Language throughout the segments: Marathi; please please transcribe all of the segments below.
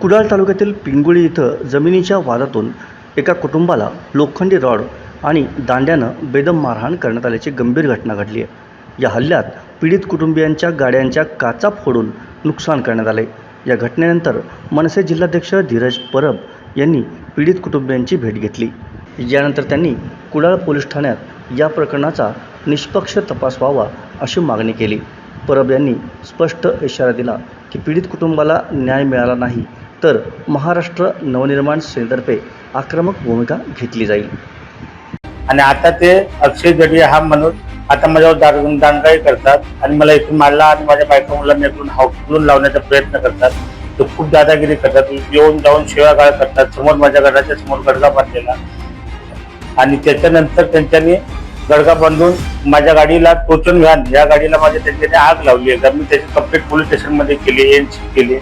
कुडाळ तालुक्यातील पिंगुळी इथं जमिनीच्या वादातून एका कुटुंबाला लोखंडी रॉड आणि दांड्यानं बेदम मारहाण करण्यात आल्याची गंभीर घटना घडली आहे. या हल्ल्यात पीडित कुटुंबियांच्या गाड्यांच्या काचा फोडून नुकसान करण्यात आले या घटनेनंतर मनसे जिल्हाध्यक्ष धीरज परब यांनी पीडित कुटुंबियांची भेट घेतली. यानंतर त्यांनी कुडाळ पोलीस ठाण्यात या प्रकरणाचा निष्पक्ष तपास व्हावा अशी मागणी केली. परब यांनी स्पष्ट इशारा दिला की पीडित कुटुंबाला न्याय मिळाला नाही तर महाराष्ट्र नवनिर्माण सेनेतर्फे आक्रमक भूमिका घेतली जाईल. आणि आता ते अक्षय गडवी हा म्हणून आता माझ्यावर दार- दांडगाई करतात आणि मला इथून मारला आणि माझ्या बायका मुलांना इकडून हाकलून लावण्याचा प्रयत्न करतात. ते खूप दादागिरी करतात. येऊन जाऊन शिवागाळ करतात. समोर माझ्या घराच्या समोर गडगा बांधलेला. आणि त्याच्यानंतर त्यांच्यानी गडगा बांधून माझ्या गाडीला टोचून घाल या गाडीला माझ्या त्यांच्याने आग लावली आहे. मी त्याची कंप्लेंट पोलीस स्टेशनमध्ये केली एनसी केली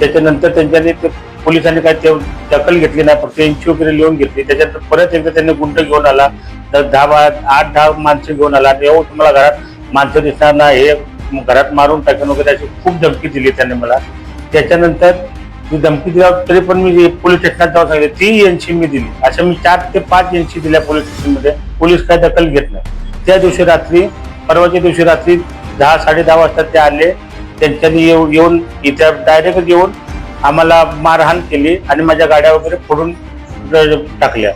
त्याच्यानंतर त्यांच्यानी ते पोलिसांनी काय ते दखल घेतली नाही. फक्त एनसी वगैरे लिहून घेतली. त्याच्यानंतर परत एकदा त्यांनी गुंड घेऊन आला. तर दहा बा- आठ दहा माणसं घेऊन आला. आणि येऊ तुम्हाला घरात माणसं दिसणार ना हे घरात मारून टाकून वगैरे अशी खूप धमकी दिली त्यांनी मला. त्याच्यानंतर मी धमकी दिला तरी पण मी पोलीस स्टेशनात जाऊन सांगितलं ती एनसी मी दिली. अशा मी चार ते पाच एनसी दिल्या पोलीस स्टेशनमध्ये. पोलीस काय दखल घेत नाही. त्या दिवशी रात्री परवाच्या दिवशी रात्री दहा साडे दहा वाजता ते आले. त्यांच्यानी येऊ येऊन इथे डायरेक्ट येऊन आम्हाला मारहाण केली आणि माझ्या गाड्या वगैरे फोडून टाकल्या.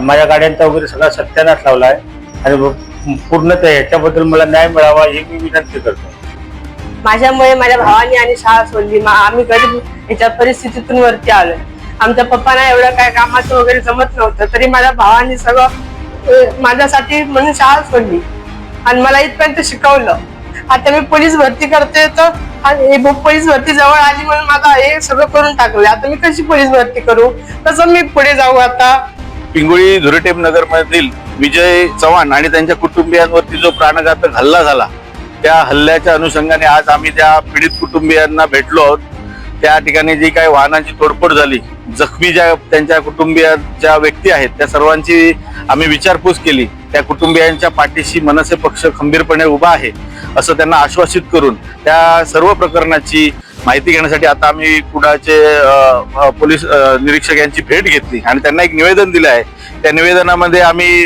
माझ्या गाड्यांचा वगैरे सगळा सत्यानाश लावला आहे आणि पूर्ण त्या ह्याच्याबद्दल मला न्याय मिळावा ही मी विनंती करतो. माझ्यामुळे माझ्या भावाने आणि शाळा सोडली. आम्ही गरीब याच्या परिस्थितीतून वरती आलो आमच्या पप्पांना एवढं काय कामाचं वगैरे जमत नव्हतं तरी माझ्या भावाने सगळं माझ्यासाठी म्हणून शाळा सोडली. आणि मला इथपर्यंत शिकवलं. आता मी पोलीस भरती करते तर हे पोलीस भरती जवळ आली म्हणून माझा हे सगळं करून टाकलं आता मी कशी पोलीस भरती करू? तसं मी पुढे जाऊ आता. पिंगुळी धुरटेप नगर मधील विजय चव्हाण आणि त्यांच्या कुटुंबियांवरती जो प्राणघातक हल्ला झाला त्या हल्ल्याच्या अनुषंगाने आज आम्ही त्या पीडित कुटुंबियांना भेटलो आहोत. त्या ठिकाणी जी काही वाहनांची तोडफोड झाली जखमी ज्या त्यांच्या कुटुंबियाच्या व्यक्ती आहेत त्या सर्वांची आम्ही विचारपूस केली. त्या कुटुंबियांच्या पाठीशी मनसे पक्ष खंबीरपणे उभा आहे असं त्यांना आश्वासित करून त्या सर्व प्रकरणाची माहिती घेण्यासाठी आता आम्ही कुडाचे पोलीस निरीक्षक यांची भेट घेतली आणि त्यांना एक निवेदन दिलं आहे. त्या निवेदनामध्ये आम्ही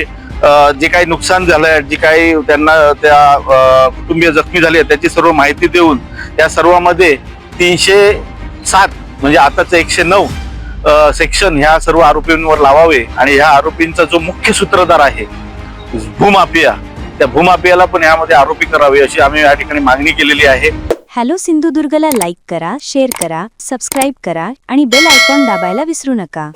जे काही नुकसान झालंय जे काही त्यांना त्या कुटुंबीय जखमी झाले आहेत, त्याची सर्व माहिती देऊन त्या सर्वांमध्ये तीनशे सात म्हणजे आताचं एकशे नऊ सेक्शन ह्या सर्व आरोपींवर लावावे आणि ह्या आरोपींचा जो मुख्य सूत्रधार आहे भूमाफिया त्या भूमाफियाला पण यामध्ये आरोपी करावे अशी आम्ही या ठिकाणी मागणी केलेली आहे. हॅलो सिंधुदुर्गला लाईक करा शेअर करा सबस्क्राईब करा आणि बेल आयकॉन दाबायला विसरू नका.